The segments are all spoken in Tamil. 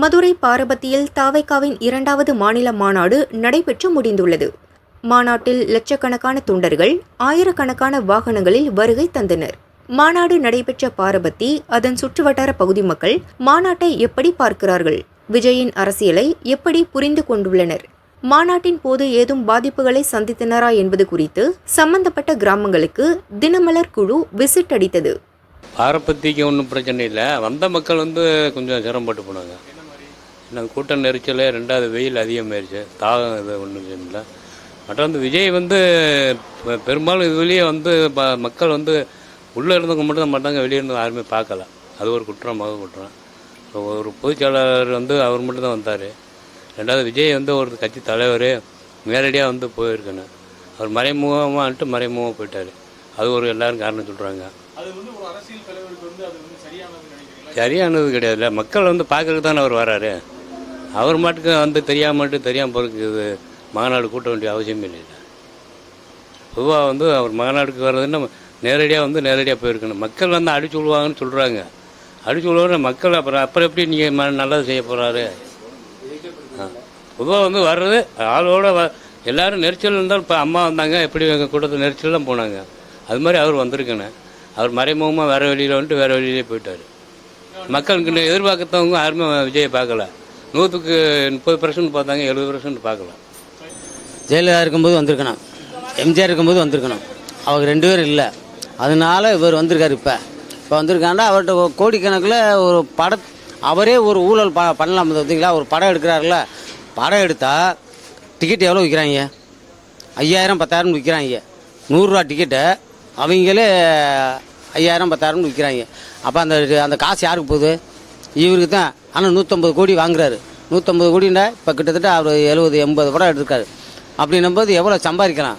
மதுரை பாரபத்தியில் தாவைக்காவின் இரண்டாவது மாநில மாநாடு நடைபெற்று முடிந்துள்ளது. மாநாட்டில் லட்சக்கணக்கான தொண்டர்கள் ஆயிரக்கணக்கான வாகனங்களில் வருகை தந்தனர். மாநாடு நடைபெற்ற பாரபத்தி அதன் சுற்றுவட்டார பகுதி மக்கள் மாநாட்டை எப்படி பார்க்கிறார்கள்? விஜயின் அரசியலை எப்படி புரிந்து கொண்டுள்ளனர்? மாநாட்டின் போது ஏதும் பாதிப்புகளை சந்தித்தனரா என்பது குறித்து சம்பந்தப்பட்ட கிராமங்களுக்கு தினமலர் குழு விசிட் அடித்தது. பாரபத்திக்கு ஒன்றும் பிரச்சனை இல்லை. வந்த மக்கள் வந்து கொஞ்சம் சிரமப்பட்டு போனாங்க. என்ன கூட்ட நெரிச்சல் ரெண்டாவது வெயில் அதிகமாயிருச்சு. தாகம் இது ஒன்றும் இல்லை மற்ற வந்து விஜய் வந்து பெரும்பாலும் இது வெளியே வந்து மக்கள் வந்து உள்ளே இருந்தவங்க மட்டும் தான் மாட்டாங்க வெளியே இருந்து யாருமே பார்க்கல. அது ஒரு குற்றம். மக குற்றம் ஒரு பொதுச் செயலாளர் வந்து அவர் மட்டும் தான் வந்தார். ரெண்டாவது விஜய் வந்து ஒரு கட்சி தலைவர் நேரடியாக வந்து போயிருக்கணும். அவர் மறைமுகமான்ட்டு மறைமுகமாக போயிட்டார். அது ஒரு எல்லாரும் காரணம் சொல்கிறாங்க சரியானது கிடையாதுல்ல. மக்கள் வந்து பார்க்கறதுக்கு தானே அவர் வராரு. அவர் மாட்டுக்கு வந்து தெரியாமல் மட்டும் தெரியாமல் போகிறதுக்கு இது மாநாடு கூட்ட வேண்டிய அவசியமே இல்லை பொதுவாக வந்து அவர் மாநாடுக்கு வர்றதுன்னா நேரடியாக வந்து நேரடியாக போயிருக்கணும். மக்கள் வந்து அடிச்சு விடுவாங்கன்னு சொல்கிறாங்க அடிச்சு விடுவாங்க மக்கள் அப்புறம் அப்புறம் எப்படி நீங்கள் நல்லது செய்ய போகிறாரு பொதுவாக வந்து வர்றது ஆளோட வ எல்லாரும் நெரிச்சல் இருந்தாலும் இப்போ அம்மா வந்தாங்க எப்படி எங்கள் கூட்டத்தில் நெரிச்சல்லாம் போனாங்க. அது மாதிரி அவர் வந்திருக்கணும். அவர் மறைமுகமாக வேறு வெளியில் வந்துட்டு வேறு வழியிலே போயிட்டார். மக்களுக்கு எதிர்பார்க்கத்தவங்க யாருமே விஜயை பார்க்கல. நூற்றுக்கு முப்பது பர்சன்ட் பார்த்தாங்க எழுபது பர்சன்ட் பார்க்கலாம் ஜெயலலிதா இருக்கும்போது வந்திருக்கணும். எம்ஜிஆர் இருக்கும்போது வந்திருக்கணும். அவங்க ரெண்டு பேரும் இல்லை. அதனால இவர் வந்திருக்காரு இப்போ. இப்போ வந்திருக்காண்டா அவர்கிட்ட கோடிக்கணக்கில் ஒரு பட அவரே ஒரு ஊழல் ப பண்ணலாம் பார்த்தீங்களா ஒரு படம் எடுக்கிறாருல படம் எடுத்தால் டிக்கெட் எவ்வளோ விற்கிறாங்க ஐயாயிரம் பத்தாயிரம் விற்கிறாங்க நூறுரூவா டிக்கெட்டை அவங்களே ஐயாயிரம் பத்தாயிரம்னு விற்கிறாங்க அப்போ அந்த அந்த காசு யாருக்கு போகுது? இவருக்கு தான் ஆனால் நூற்றம்பது கோடி வாங்குறாரு. நூற்றம்பது கோடின்னா இப்போ கிட்டத்தட்ட அவர் எழுபது எண்பது படம் எடுத்திருக்காரு. அப்படின்னும்போது எவ்வளோ சம்பாதிக்கலாம்?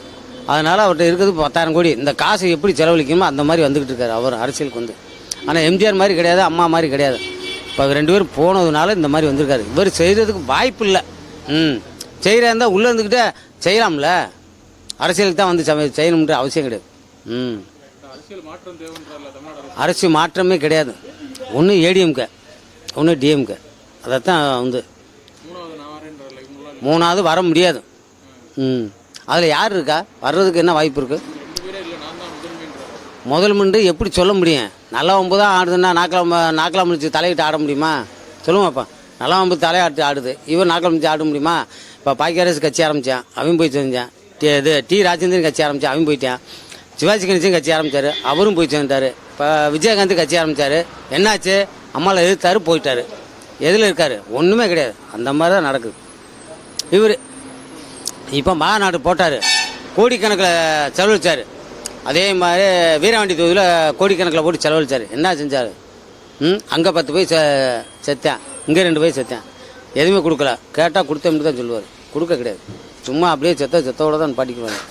அதனால் அவர்கிட்ட இருக்கிறது பத்தாயிரம் கோடி. இந்த காசு எப்படி செலவழிக்கணுமோ அந்த மாதிரி வந்துக்கிட்டு இருக்காரு அவர் அரசியலுக்கு வந்து. ஆனால் எம்ஜிஆர் மாதிரி கிடையாது அம்மா மாதிரி கிடையாது. இப்போ ரெண்டு பேரும் போனதுனால இந்த மாதிரி வந்திருக்காரு. இவர் செய்கிறதுக்கு வாய்ப்பு இல்லை. ம். செய்கிறா இருந்தால் உள்ளே இருந்துக்கிட்டே செய்யலாம்ல. அரசியலுக்கு தான் வந்து சம- செய்யணுன்ற அவசியம் கிடையாது. ம். அரசியல் மாற்றம் அரசு. கிடையாது. ஒன்று ஏடிஎம்கே. ஒன்று டிஎம்கே அதைத்தான் வந்து மூணாவது வர முடியாது. ம். அதில் யார் இருக்கா? வர்றதுக்கு என்ன வாய்ப்பு இருக்குது முதல் மண்டு எப்படி சொல்ல முடியும்? நல்லா ஒம்பது தான் ஆடுதுன்னா நாக்கில் நாக்கில் முடிச்சு தலையிட்டு ஆட முடியுமா? சொல்லுவாப்பா நல்லா ஒம்பது தலையாட்டு ஆடுது. இவர் நாக்கில் முடிச்சு ஆட முடியுமா? இப்போ பாக்கியரசு கட்சி ஆரம்பித்தான் அவன் போய் செஞ்சான் டி இது டி ராஜேந்திரன் கட்சி ஆரம்பித்தான் அவன் போயிட்டான். சிவாஜி கணேசன் கட்சி ஆரம்பித்தார் அவரும் போய் சேர்ந்தார் இப்போ விஜயகாந்த் கட்சி ஆரம்பித்தார் என்னாச்சு? அம்மாவில் எதிர்த்தாரு போயிட்டார். எதில் இருக்கார்? ஒன்றுமே கிடையாது. அந்த மாதிரி தான் நடக்குது. இவர் இப்போ மாநாடு போட்டார். கோடிக்கணக்கில் செலவழிச்சார். அதே மாதிரி வீரவாண்டி தொகுதியில் கோடிக்கணக்கில் போட்டு செலவழிச்சார். என்ன செஞ்சார்? ம்? அங்கே பத்து போய் செ செத்தேன். இங்கே ரெண்டு போய் செத்தேன். எதுவுமே கொடுக்கல. கேட்டால் கொடுத்தோம்னு தான் சொல்லுவார். கொடுக்க கிடையாது. சும்மா அப்படியே செத்த செத்தோட தான் பாட்டிக்குவாங்க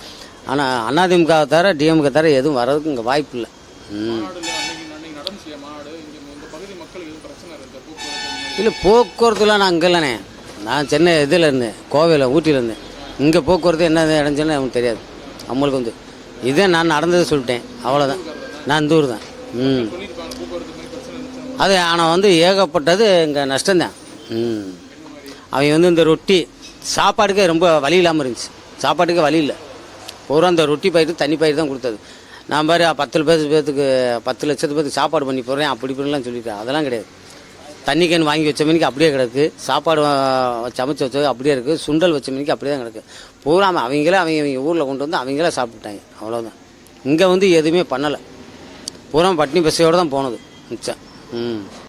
ஆனால் அதிமுக தவிர டிஎம்கே தவிர எதுவும் வர்றதுக்கு இங்கே வாய்ப்பு இல்லை. ம் மாநாடுல அன்னைக்கு அன்னைக்கு நடந்துச்சு மாநாடு இங்க இந்த பகுதி மக்களுக்கு எதுவும் பிரச்சனை இருந்த போக்குவரத்து இல்லை போக்குவரத்துலாம் நான் அங்கே இல்லைண்ணே. நான் சென்னை இதில் இருந்தேன் கோவையில் ஊட்டியில் இருந்தேன் இங்கே போக்குவரத்து என்ன இடைஞ்சல்னு எனக்கு தெரியாது. நம்மளுக்கு வந்து இதே நான் நடந்ததை சொல்லிட்டேன். அவ்வளோதான் நான் ஊர் தான். ம். அது ஆனால் வந்து ஏகப்பட்டது இங்கே நஷ்டம்தான். ம். அவங்க வந்து இந்த ரொட்டி சாப்பாடுக்கே ரொம்ப வழி இல்லாமல் இருந்துச்சு. சாப்பாட்டுக்கே வழி இல்லை. பூரா அந்த ரொட்டி பயிர் தண்ணி பயிர் தான் கொடுத்தது. நான் பாரு பத்து பேர் பேர்த்துக்கு பத்து லட்சத்து பேருக்கு சாப்பாடு பண்ணி போடுறேன் அப்படி இப்படிலாம் சொல்லிட்டேன் அதெல்லாம் கிடையாது. தண்ணி கேன் வாங்கி வச்ச மணிக்கு அப்படியே கிடக்கு. சாப்பாடு சமைச்சு வச்சது அப்படியே இருக்குது சுண்டல் வச்ச மணிக்கு அப்படியே தான் கிடக்கு. பூரா அவங்களே அவங்க அவங்க ஊரில் கொண்டு வந்து அவங்களே சாப்பிட்டாங்க அவ்வளோதான் இங்கே வந்து எதுவுமே பண்ணலை. பூரா பட்னி பஸ்ஸையோடு தான் போனது. மிச்சம். ம்.